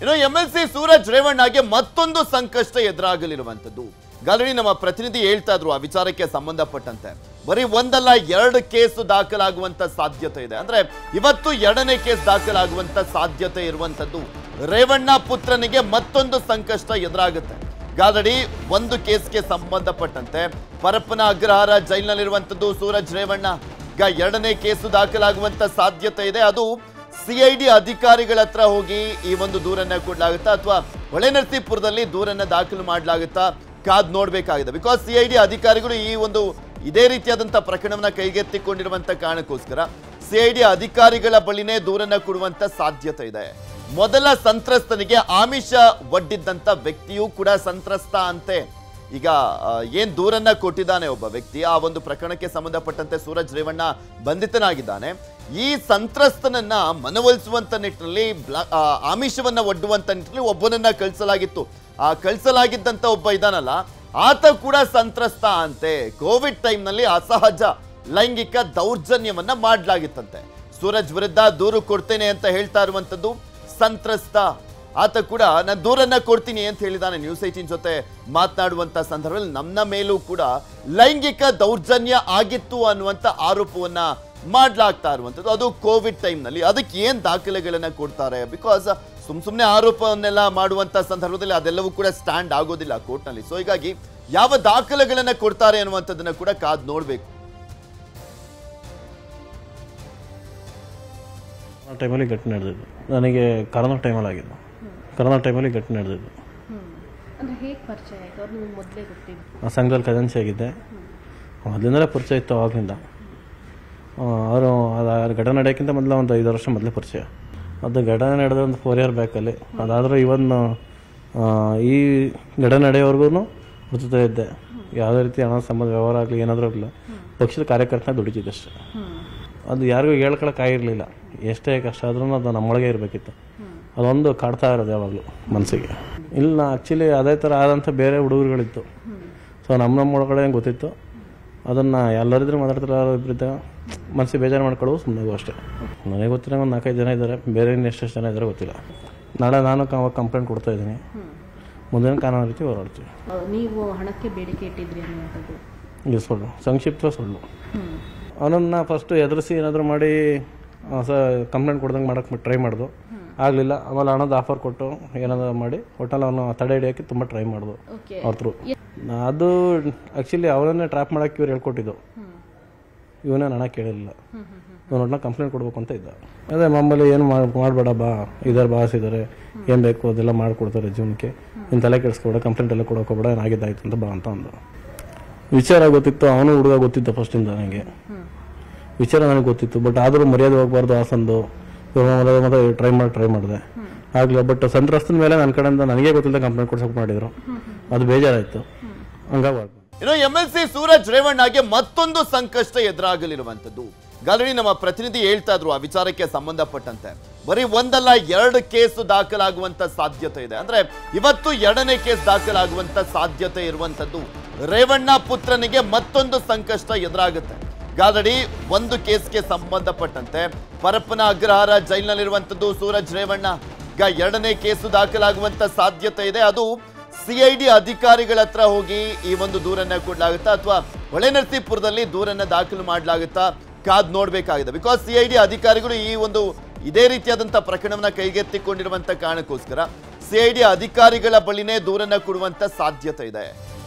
ಇನ್ನು M L C Suraj ರೇವಣ್ಣಗೆ ಮತ್ತೊಂದು ಸಂಕಷ್ಟ ಎದುರಾಗಲಿರುವಂತದ್ದು ಗಾಲರಿ ನಮ್ಮ ಪ್ರತಿನಿಧಿ ಹೇಳ್ತಾ ಇದ್ರು ಆ ವಿಚಾರಕ್ಕೆ ಸಂಬಂಧಪಟ್ಟಂತೆ. ಬರೀ ಒಂದಲ್ಲ, ಎರಡು ಕೇಸು ದಾಖಲಾಗುವಂತ ಸಾಧ್ಯತೆ ಇದೆ. ಅಂದ್ರೆ ಇವತ್ತು ಎರಡನೇ ಕೇಸ್ ದಾಖಲಾಗುವಂತ ಸಾಧ್ಯತೆ ಇರುವಂತದ್ದು ರೇವಣ್ಣ ಪುತ್ರನಿಗೆ ಮತ್ತೊಂದು ಸಂಕಷ್ಟ ಎದುರಾಗುತ್ತೆ. ಗಾದಡಿ ಒಂದು ಕೇಸ್ಗೆ ಸಂಬಂಧಪಟ್ಟಂತೆ ಪರಪ್ಪನ ಅಗ್ರಹಾರ ಜೈಲಿನಲ್ಲಿರುವಂತದ್ದು ಸೂರಜ್ ರೇವಣ್ಣ. ಈಗ ಎರಡನೇ ಕೇಸು ದಾಖಲಾಗುವಂತ ಸಾಧ್ಯತೆ ಇದೆ. ಅದು ಸಿಐಡಿ ಅಧಿಕಾರಿಗಳ ಹತ್ರ ಹೋಗಿ ಈ ಒಂದು ದೂರನ್ನ ಕೊಡ್ಲಾಗುತ್ತಾ ಅಥವಾ ಹೊಳೆನರಸೀಪುರದಲ್ಲಿ ದೂರನ್ನ ದಾಖಲು ಮಾಡಲಾಗುತ್ತಾ ಕಾದ್ ನೋಡಬೇಕಾಗಿದೆ. ಬಿಕಾಸ್ ಸಿಐಡಿ ಅಧಿಕಾರಿಗಳು ಈ ಒಂದು ಇದೇ ರೀತಿಯಾದಂತ ಪ್ರಕರಣವನ್ನ ಕೈಗೆತ್ತಿಕೊಂಡಿರುವಂತ ಕಾರಣಕ್ಕೋಸ್ಕರ ಸಿಐಡಿ ಅಧಿಕಾರಿಗಳ ಬಳಿನೇ ದೂರನ್ನ ಕೊಡುವಂತ ಸಾಧ್ಯತೆ ಇದೆ. ಮೊದಲ ಸಂತ್ರಸ್ತನಿಗೆ ಆಮಿಷ ಒಡ್ಡಿದ್ದಂತ ವ್ಯಕ್ತಿಯೂ ಕೂಡ ಸಂತ್ರಸ್ತ ಅಂತೆ. ಈಗ ಏನು ದೂರನ್ನ ಕೊಟ್ಟಿದ್ದಾನೆ ಒಬ್ಬ ವ್ಯಕ್ತಿ, ಆ ಒಂದು ಪ್ರಕರಣಕ್ಕೆ ಸಂಬಂಧಪಟ್ಟಂತೆ ಸೂರಜ್ ರೇವಣ್ಣ ಬಂಧಿತನಾಗಿದ್ದಾನೆ. ಈ ಸಂತ್ರಸ್ತನನ್ನ ಮನವೊಲಿಸುವಂತ ನಿಟ್ಟಿನಲ್ಲಿ ಆಮಿಷವನ್ನ ಒಡ್ಡುವಂತ ನಿಟ್ಟಿನಲ್ಲಿ ಒಬ್ಬನನ್ನ ಕಳಿಸಲಾಗಿತ್ತು. ಆ, ಕಳಿಸಲಾಗಿದ್ದಂತ ಒಬ್ಬ ಇದಾನಲ್ಲ ಆತ ಕೂಡ ಸಂತ್ರಸ್ತ ಅಂತೆ. ಕೋವಿಡ್ ಟೈಮ್ನಲ್ಲಿ ಅಸಹಜ, ಲೈಂಗಿಕ ದೌರ್ಜನ್ಯವನ್ನ ಮಾಡಲಾಗಿತ್ತಂತೆ. ಸೂರಜ್ ವಿರುದ್ಧ ದೂರು ಕೊಡ್ತೇನೆ ಅಂತ ಹೇಳ್ತಾ ಇರುವಂತದ್ದು ಸಂತ್ರಸ್ತ ಆತ ಕೂಡ ನಾನು ದೂರನ್ನ ಕೊಡ್ತೀನಿ ಅಂತ ಹೇಳಿದಾನೆ ನ್ಯೂಸ್ ಏಟೀನ್ ಜೊತೆ ಮಾತನಾಡುವಂತ ಸಂದರ್ಭದಲ್ಲಿ ನಮ್ಮ ಮೇಲೂ ಕೂಡ ಲೈಂಗಿಕ ದೌರ್ಜನ್ಯ ಆಗಿತ್ತು ಅನ್ನುವಂತ ಆರೋಪವನ್ನ ಮಾಡ್ಲಾಗ್ತಾ ಇರುವಂತದ್ದು ಅದು ಕೋವಿಡ್ ಟೈಮ್ನಲ್ಲಿ ಅದಕ್ಕೆ ಏನ್ ದಾಖಲೆಗಳನ್ನ ಕೊಡ್ತಾರೆ? ಬಿಕಾಸ್ ಸುಮ್ ಸುಮ್ಮನೆ ಆರೋಪವನ್ನೆಲ್ಲ ಮಾಡುವಂತ ಸಂದರ್ಭದಲ್ಲಿ ಅದೆಲ್ಲವೂ ಕೂಡ ಸ್ಟ್ಯಾಂಡ್ ಆಗೋದಿಲ್ಲ ಕೋರ್ಟ್ನಲ್ಲಿ ಸೊ ಹೀಗಾಗಿ ಯಾವ ದಾಖಲೆಗಳನ್ನ ಕೊಡ್ತಾರೆ ಅನ್ನುವಂಥದ್ದನ್ನ ಕೂಡ ಕಾದ್ ನೋಡ್ಬೇಕು. ಟೈಮಲ್ಲಿ ಘಟನೆ ನಡೆದಿದ್ದು. ನನಗೆ ಕರೋನಾ ಟೈಮಲ್ಲಿ ಆಗಿದ್ದು. ಕರೋನಾ ಟೈಮಲ್ಲಿ ಘಟನೆ ನಡೆದಿದ್ದು. ಆ ಸಂಘದಲ್ಲಿ ಕಜನ್ಸಿ ಆಗಿದ್ದೆ. ಮೊದಲಿಂದಲೇ ಪರಿಚಯ ಇತ್ತು ಅವಾಗಿಂದ ಅವರು ಅದು ಘಟನೆ ನಡೆಯೋಕ್ಕಿಂತ ಮೊದಲು ಒಂದು ಐದು ವರ್ಷ ಮೊದಲೇ ಪರಿಚಯ. ಅದು ಘಟನೆ ನಡೆದ ಒಂದು ಫೋರ್ ಇಯರ್ ಬ್ಯಾಕಲ್ಲಿ ಅದಾದರೂ ಇವನ್ ಈ ಘಟನೆ ನಡೆಯೋವರೆಗೂ ಹುಡುಕ್ತಾ ಇದ್ದೆ. ಯಾವುದೇ ರೀತಿ ಹಣ ಸಂಬಂಧ ವ್ಯವಹಾರ ಆಗಲಿ ಏನಾದರೂ ಆಗಲಿ ಪಕ್ಷದ ಕಾರ್ಯಕರ್ತನ ದುಡಿತಿದ್ದೆ ಅಷ್ಟೇ. ಅದು ಯಾರಿಗೂ ಹೇಳ್ಕೊಳಕ್ಕಾಗಿರಲಿಲ್ಲ ಎಷ್ಟೇ ಕಷ್ಟ ಆದ್ರೂ ಅದು ನಮ್ಮೊಳಗೆ ಇರಬೇಕಿತ್ತು. ಅದೊಂದು ಕಾಡ್ತಾ ಇರೋದು ಯಾವಾಗಲೂ ಮನಸ್ಸಿಗೆ. ಇಲ್ಲ ಆ್ಯಕ್ಚುಲಿ ಅದೇ ಥರ ಆದಂಥ ಬೇರೆ ಹುಡುಗರುಗಳಿತ್ತು. ಸೊ ನಮ್ಮ ನಮ್ಮ ಒಳಗಡೆ ಗೊತ್ತಿತ್ತು? ಅದನ್ನು ಎಲ್ಲರಿದ್ರು ಮಾತಾಡ್ತಾರೆ ಇಬ್ಬರಿದ್ದ ಮನಸ್ಸಿಗೆ ಬೇಜಾರು ಮಾಡ್ಕೊಳ್ಳೋದು ಸುಮ್ಮನೆ ಅಷ್ಟೇ. ನನಗೆ ಗೊತ್ತಿರೋ ಒಂದು ನಾಲ್ಕೈದು ಜನ ಇದ್ದಾರೆ ಬೇರೆ ಇನ್ನು ಎಷ್ಟೆಷ್ಟು ಜನ ಇದ್ದಾರೆ ಗೊತ್ತಿಲ್ಲ. ನಾಳೆ ನಾನು ಅವಾಗ ಕಂಪ್ಲೇಂಟ್ ಕೊಡ್ತಾ ಇದ್ದೀನಿ. ಮುಂದಿನ ಕಾನೂನು ರೀತಿ ಹೋರಾಡ್ತೀವಿ. ನೀವು ಹಣಕ್ಕೆ ಬೇಡಿಕೆ ಇಟ್ಟಿದ್ರಿ ಅನ್ನೋದು ಇದು ಸುಳ್ಳು ಸಂಕ್ಷಿಪ್ತ ಸುಳ್ಳು. ಅವನನ್ನು ಫಸ್ಟು ಎದುರಿಸಿ ಏನಾದರೂ ಮಾಡಿ ಸ ಕಂಪ್ಲೇಂಟ್ ಕೊಡ್ದಂಗೆ ಮಾಡೋಕ್ಕೆ ಟ್ರೈ ಮಾಡ್ದು. ಆಗಲಿಲ್ಲ. ಆಮೇಲೆ ಹಣದ ಆಫರ್ ಕೊಟ್ಟು ಏನಾದ್ರು ಮಾಡಿ ಒಟ್ಟಲ್ಲಿ ಅವನು ತಡೆ ಹಿಡಿಯೋಕ್ಕೆ ತುಂಬ ಟ್ರೈ ಮಾಡ್ದು. ಓಕೆ ಅವ್ರ ಥ್ರೂ ಅದು ಆ್ಯಕ್ಚುಲಿ ಅವರನ್ನೇ ಟ್ರ್ಯಾಪ್ ಮಾಡೋಕ್ಕೆ ಇವ್ರು ಹೇಳ್ಕೊಟ್ಟಿದ್ದು. ಇವನೇ ಹಣ ಕೇಳಿಲ್ಲ ಇವನು ಒಟ್ಟನ್ನ ಕಂಪ್ಲೇಂಟ್ ಕೊಡ್ಬೇಕು ಅಂತ ಇದ್ದ. ಅದೇ ಮಾಮೂಲಿ ಏನು ಮಾಡಬೇಡ ಬಾ ಇದಾರೆ ಬಾಸ್ ಇದ್ದಾರೆ ಏನು ಬೇಕು ಅದೆಲ್ಲ ಮಾಡಿಕೊಡ್ತಾರೆ ಜೀವನಕ್ಕೆ. ಇನ್ನು ತಲೆ ಕೆಡಿಸ್ಕೊಬೇಡ ಕಂಪ್ಲೇಂಟ್ ಎಲ್ಲ ಕೊಡೋಕೆ ಹೋಗ್ಬೇಡ ಏನಾಗಿದ್ದಾಯ್ತು ಅಂತ ಬಾ ಅಂತ ಅಂದು. ವಿಚಾರ ಗೊತ್ತಿತ್ತು ಅವನು ಹುಡುಗ ಗೊತ್ತಿತ್ತು ಫಸ್ಟಿಂದ ನನಗೆ ವಿಚಾರ ನನಗೆ ಗೊತ್ತಿತ್ತು ಬಟ್ ಆದರೂ ಮರ್ಯಾದೆ ಹೋಗ್ಬಾರ್ದು ಹಾಸಂದು ಮತ್ತೆ ಟ್ರೈ ಮಾಡಿ ಟ್ರೈ ಮಾಡಿದೆ. ಆಗಲಿ ಬಟ್ ಸಂತ್ರಸ್ತನ ಮೇಲೆ ನನ್ನ ಕಡೆಯಿಂದ ನನಗೆ ಗೊತ್ತಿಲ್ಲ ಕಂಪ್ಲೇಂಟ್ ಕೊಡ್ಸೋಕೆ ಮಾಡಿದ್ರು. ಅದು ಬೇಜಾರಾಯಿತು. ಹಂಗಾಗಿ ಇನ್ನು ಎಂ ಎಲ್ ಸಿ ಸೂರಜ್ ರೇವಣ್ಣಗೆ ಮತ್ತೊಂದು ಸಂಕಷ್ಟ ಎದುರಾಗಲಿರುವಂತದ್ದು ಗಾಲರಿ ನಮ್ಮ ಪ್ರತಿನಿಧಿ ಹೇಳ್ತಾ ಇದ್ರು ಆ ವಿಚಾರಕ್ಕೆ ಸಂಬಂಧಪಟ್ಟಂತೆ. ಬರೀ ಒಂದಲ್ಲ, ಎರಡು ಕೇಸು ದಾಖಲಾಗುವಂತ ಸಾಧ್ಯತೆ ಇದೆ. ಅಂದ್ರೆ ಇವತ್ತು ಎರಡನೇ ಕೇಸ್ ದಾಖಲಾಗುವಂತ ಸಾಧ್ಯತೆ ಇರುವಂತದ್ದು ರೇವಣ್ಣ ಪುತ್ರನಿಗೆ ಮತ್ತೊಂದು ಸಂಕಷ್ಟ ಎದುರಾಗುತ್ತೆ. ಗಾದಡಿ ಒಂದು ಕೇಸ್ಗೆ ಸಂಬಂಧಪಟ್ಟಂತೆ ಪರಪ್ಪನ ಅಗ್ರಹಾರ ಜೈಲಿನಲ್ಲಿರುವಂತದ್ದು ಸೂರಜ್ ರೇವಣ್ಣ. ಈಗ ಎರಡನೇ ಕೇಸು ದಾಖಲಾಗುವಂತ ಸಾಧ್ಯತೆ ಇದೆ. ಅದು ಸಿಐಡಿ ಅಧಿಕಾರಿಗಳ ಹತ್ರ ಹೋಗಿ ಈ ಒಂದು ದೂರನ್ನ ಕೊಡಲಾಗುತ್ತಾ ಅಥವಾ ಹೊಳೆನರಸೀಪುರದಲ್ಲಿ ದೂರನ್ನ ದಾಖಲು ಮಾಡಲಾಗುತ್ತಾ ಕಾದ್ ನೋಡಬೇಕಾಗಿದೆ. ಬಿಕಾಸ್ ಸಿಐಡಿ ಅಧಿಕಾರಿಗಳು ಈ ಒಂದು ಇದೇ ರೀತಿಯಾದಂತ ಪ್ರಕರಣವನ್ನ ಕೈಗೆತ್ತಿಕೊಂಡಿರುವಂತ ಕಾರಣಕ್ಕೋಸ್ಕರ ಸಿಐಡಿ ಅಧಿಕಾರಿಗಳ ಬಳಿನೇ ದೂರನ್ನ ಕೊಡುವಂತ ಸಾಧ್ಯತೆ ಇದೆ.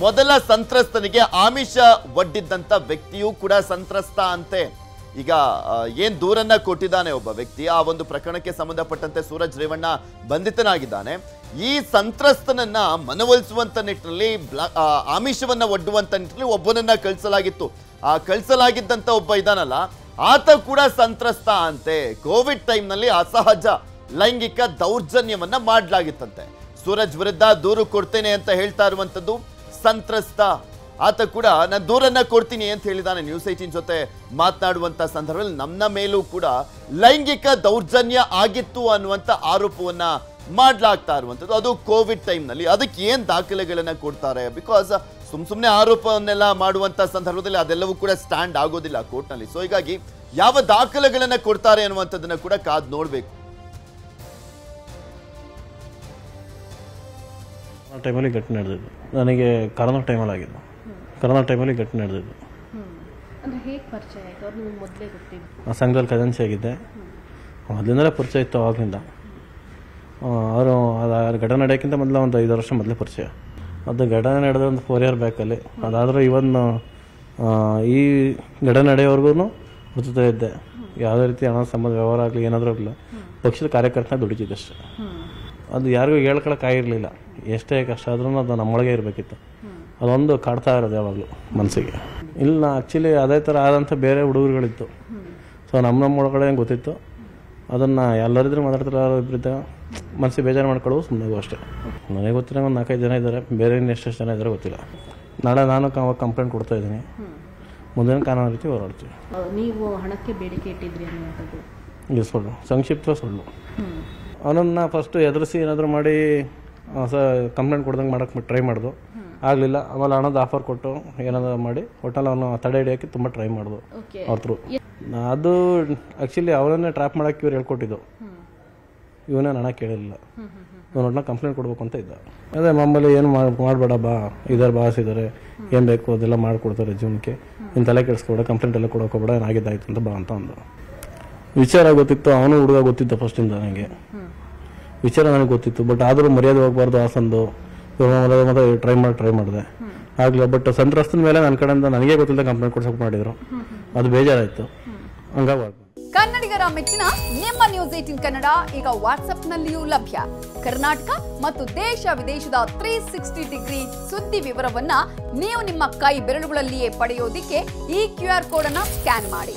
ಮೊದಲ ಸಂತ್ರಸ್ತನಿಗೆ ಆಮಿಷ ಒಡ್ಡಿದ್ದಂತ ವ್ಯಕ್ತಿಯೂ ಕೂಡ ಸಂತ್ರಸ್ತ ಅಂತೆ. ಈಗ ಏನು ದೂರನ್ನ ಕೊಟ್ಟಿದ್ದಾನೆ ಒಬ್ಬ ವ್ಯಕ್ತಿ, ಆ ಒಂದು ಪ್ರಕರಣಕ್ಕೆ ಸಂಬಂಧಪಟ್ಟಂತೆ ಸೂರಜ್ ರೇವಣ್ಣ ಬಂಧಿತನಾಗಿದ್ದಾನೆ. ಈ ಸಂತ್ರಸ್ತನನ್ನ ಮನವೊಲಿಸುವಂತ ನಿಟ್ಟಿನಲ್ಲಿ ಆಮಿಷವನ್ನ ಒಡ್ಡುವಂತ ನಿಟ್ಟಿನಲ್ಲಿ ಒಬ್ಬನನ್ನ ಕಳಿಸಲಾಗಿತ್ತು. ಆ ಕಳಿಸಲಾಗಿದ್ದಂತ ಒಬ್ಬ ಇದಾನಲ್ಲ ಆತ ಕೂಡ ಸಂತ್ರಸ್ತ ಅಂತೆ. ಕೋವಿಡ್ ಟೈಮ್ನಲ್ಲಿ ಅಸಹಜ, ಲೈಂಗಿಕ ದೌರ್ಜನ್ಯವನ್ನ ಮಾಡಲಾಗಿತ್ತಂತೆ. ಸೂರಜ್ ವಿರುದ್ಧ ದೂರು ಕೊಡ್ತೇನೆ ಅಂತ ಹೇಳ್ತಾ ಇರುವಂತದ್ದು ಸಂತ್ರಸ್ತ. ಆತ ಕೂಡ ನಾನು ದೂರನ್ನ ಕೊಡ್ತೀನಿ ಅಂತ ಹೇಳಿದಾನೆ ನ್ಯೂಸ್ ಏಟೀನ್ ಜೊತೆ ಮಾತನಾಡುವಂತ ಸಂದರ್ಭದಲ್ಲಿ. ನಮ್ಮ ಮೇಲೂ ಕೂಡ ಲೈಂಗಿಕ ದೌರ್ಜನ್ಯ ಆಗಿತ್ತು ಅನ್ನುವಂತ ಆರೋಪವನ್ನ ಮಾಡ್ಲಾಗ್ತಾ ಇರುವಂತದ್ದು ಅದು ಕೋವಿಡ್ ಟೈಮ್ನಲ್ಲಿ ಅದಕ್ಕೆ ಏನು ದಾಖಲೆಗಳನ್ನು ಕೊಡ್ತಾರೆ? ಬಿಕಾಸ್ ಸುಮ್ ಸುಮ್ಮನೆ ಆರೋಪವನ್ನೆಲ್ಲ ಮಾಡುವಂತ ಸಂದರ್ಭದಲ್ಲಿ ಅದೆಲ್ಲವೂ ಕೂಡ ಸ್ಟ್ಯಾಂಡ್ ಆಗೋದಿಲ್ಲ ಕೋರ್ಟ್ನಲ್ಲಿ ಸೊ ಹೀಗಾಗಿ ಯಾವ ದಾಖಲೆಗಳನ್ನು ಕೊಡ್ತಾರೆ ಅನ್ನುವಂಥದ್ದನ್ನ ಕೂಡ ಕಾದು ನೋಡ್ಬೇಕು. ಆ ಟೈಮಲ್ಲಿ ಘಟನೆ ನಡೆದಿದ್ದು. ನನಗೆ ಕರೋನಾ ಟೈಮಲ್ಲಿ ಆಗಿದ್ದು. ಕರೋನಾ ಟೈಮಲ್ಲಿ ಘಟನೆ ನಡೆದಿದ್ದು. ಆ ಸಂಘದಲ್ಲಿ ಕಜನ್ಸಿ ಆಗಿದ್ದೆ. ಮೊದಲಿಂದಲೇ ಪರಿಚಯ ಇತ್ತು ಆವಾಗಿಂದ. ಅವರು ಅದು ಘಟನೆ ನಡೆಯೋಕ್ಕಿಂತ ಮೊದಲು ಒಂದು ಐದು ವರ್ಷ ಮೊದಲೇ ಪರಿಚಯ. ಅದು ಘಟನೆ ನಡೆದ ಒಂದು ಫೋರ್ ಇಯರ್ ಬ್ಯಾಕಲ್ಲಿ ಅದಾದರೂ ಇವನ್ ಈ ಘಟನೆ ನಡೆಯೋವರೆಗೂ ಹುಡುಕ್ತಾ ಇದ್ದೆ. ಯಾವುದೇ ರೀತಿ ಹಣ ಸಂಬಂಧ ವ್ಯವಹಾರ ಆಗಲಿ ಏನಾದರೂ ಆಗಲಿ ಪಕ್ಷದ ಕಾರ್ಯಕರ್ತನ ದುಡಿತಿದ್ದೆ ಅಷ್ಟೇ. ಅದು ಯಾರಿಗೂ ಹೇಳ್ಕೊಳಕ್ಕಾಗಿರಲಿಲ್ಲ ಎಷ್ಟೇ ಕಷ್ಟ ಆದ್ರೂ ಅದು ನಮ್ಮೊಳಗೆ ಇರಬೇಕಿತ್ತು. ಅದೊಂದು ಕಾಡ್ತಾ ಇರೋದು ಯಾವಾಗಲೂ ಮನಸ್ಸಿಗೆ. ಇಲ್ಲ ಆ್ಯಕ್ಚುಲಿ ಅದೇ ಥರ ಆದಂಥ ಬೇರೆ ಹುಡುಗರುಗಳಿತ್ತು. ಸೊ ನಮ್ಮ ನಮ್ಮ ಒಳಗಡೆ ಗೊತ್ತಿತ್ತು? ಅದನ್ನು ಎಲ್ಲರಿದ್ರು ಮಾತಾಡ್ತಾರೆ ಇಬ್ಬರಿದ್ದ ಮನಸ್ಸಿಗೆ ಬೇಜಾರು ಮಾಡ್ಕೊಳ್ಳೋದು ಸುಮ್ಮನೆ ಅಷ್ಟೇ. ನನಗೆ ಗೊತ್ತಿರೋ ಒಂದು ನಾಲ್ಕೈದು ಜನ ಇದ್ದಾರೆ. ಬೇರೆ ಇನ್ನು ಎಷ್ಟೆಷ್ಟು ಜನ ಇದ್ದಾರೆ ಗೊತ್ತಿಲ್ಲ. ನಾಳೆ ನಾನು ಅವಾಗ ಕಂಪ್ಲೇಂಟ್ ಕೊಡ್ತಾ ಇದ್ದೀನಿ. ಮುಂದಿನ ಕಾನೂನು ರೀತಿ ಹೋರಾಡ್ತೀವಿ. ನೀವು ಹಣಕ್ಕೆ ಬೇಡಿಕೆ ಇಟ್ಟಿದ್ರಿ ಇದು ಸುಳ್ಳು. ಸಂಕ್ಷಿಪ್ತ ಸುಳ್ಳು. ಅವನನ್ನು ಫಸ್ಟು ಎದುರಿಸಿ ಏನಾದರೂ ಮಾಡಿ ಸ ಕಂಪ್ಲೇಂಟ್ ಕೊಡ್ದಂಗೆ ಮಾಡೋಕ್ಕೆ ಟ್ರೈ ಮಾಡ್ದು. ಆಗಲಿಲ್ಲ ಆಮೇಲೆ ಹಣದ ಆಫರ್ ಕೊಟ್ಟು ಏನಾದ್ರು ಮಾಡಿ ಒಟ್ಟಲ್ಲಿ ಅವನು ತಡೆ ಹಿಡಿಯೋಕ್ಕೆ ತುಂಬ ಟ್ರೈ ಮಾಡ್ದು ಅವ್ರ ಥ್ರೂ ಅದು ಆ್ಯಕ್ಚುಲಿ ಅವನನ್ನೇ ಟ್ರ್ಯಾಪ್ ಮಾಡೋಕ್ಕೆ ಇವ್ರು ಹೇಳ್ಕೊಟ್ಟಿದ್ದು. ಇವನೇ ಹಣ ಕೇಳಿಲ್ಲ ಇವನು ಒಟ್ಟನ್ನ ಕಂಪ್ಲೇಂಟ್ ಕೊಡ್ಬೇಕು ಅಂತ ಇದ್ದ. ಅದೇ ಮಾಮೂಲಿ ಏನು ಮಾಡಬೇಡ ಬಾ ಇದಾರೆ ಬಾಸ್ ಇದ್ದಾರೆ ಏನು ಬೇಕು ಅದೆಲ್ಲ ಮಾಡಿಕೊಡ್ತಾರೆ ಜೀವನಕ್ಕೆ. ಇನ್ನು ತಲೆ ಕೆಡಿಸ್ಕೊಬೇಡ ಕಂಪ್ಲೇಂಟ್ ಎಲ್ಲ ಕೊಡೋಕೆ ಹೋಗ್ಬೇಡ ಏನಾಗಿದ್ದಾಯ್ತು ಅಂತ ಬಾ ಅಂತ ಅಂದು. ವಿಚಾರ ಗೊತ್ತಿತ್ತು, ಅವನು ಹುಡುಗ ಗೊತ್ತಿತ್ತು ಫಸ್ಟಿಂದ ನನಗೆ ವಿಚಾರ ನನಗೆ ಗೊತ್ತಿತ್ತು ಬಟ್ ಆದರೂ ಮರ್ಯಾದೆ ಹೋಗ್ಬಾರ್ದು ಹಾಸಂದು ಮತ್ತೆ ಟ್ರೈ ಮಾಡಿ ಟ್ರೈ ಮಾಡಿದೆ. ಆಗಲಿ ಬಟ್ ಸಂತ್ರಸ್ತನ ಮೇಲೆ ನನ್ನ ಕಡೆಯಿಂದ ನನಗೆ ಗೊತ್ತಿಲ್ಲ ಕಂಪ್ಲೇಂಟ್ ಕೊಡ್ಸೋಕೆ ಮಾಡಿದ್ರು. ಅದು ಬೇಜಾರಾಯಿತು. ಹಂಗಾಗಿ ಕನ್ನಡಿಗರ ಮೆಚ್ಚಿನ ನಿಮ್ಮ ನ್ಯೂಸ್ ಏಟಿನ್ ಕನ್ನಡ ಈಗ ವಾಟ್ಸ್ಆಪ್ನಲ್ಲಿಯೂ ಲಭ್ಯ. ಕರ್ನಾಟಕ ಮತ್ತು ದೇಶ ವಿದೇಶದ ತ್ರೀ ಸಿಕ್ಸ್ಟಿ ಡಿಗ್ರಿ ಸುದ್ದಿ ವಿವರವನ್ನ ನೀವು ನಿಮ್ಮ ಕೈ ಬೆರಳುಗಳಲ್ಲಿಯೇ ಪಡೆಯೋದಿಕ್ಕೆ ಈ ಕ್ಯೂ ಆರ್ ಕೋಡ್ ಅನ್ನ ಸ್ಕ್ಯಾನ್ ಮಾಡಿ.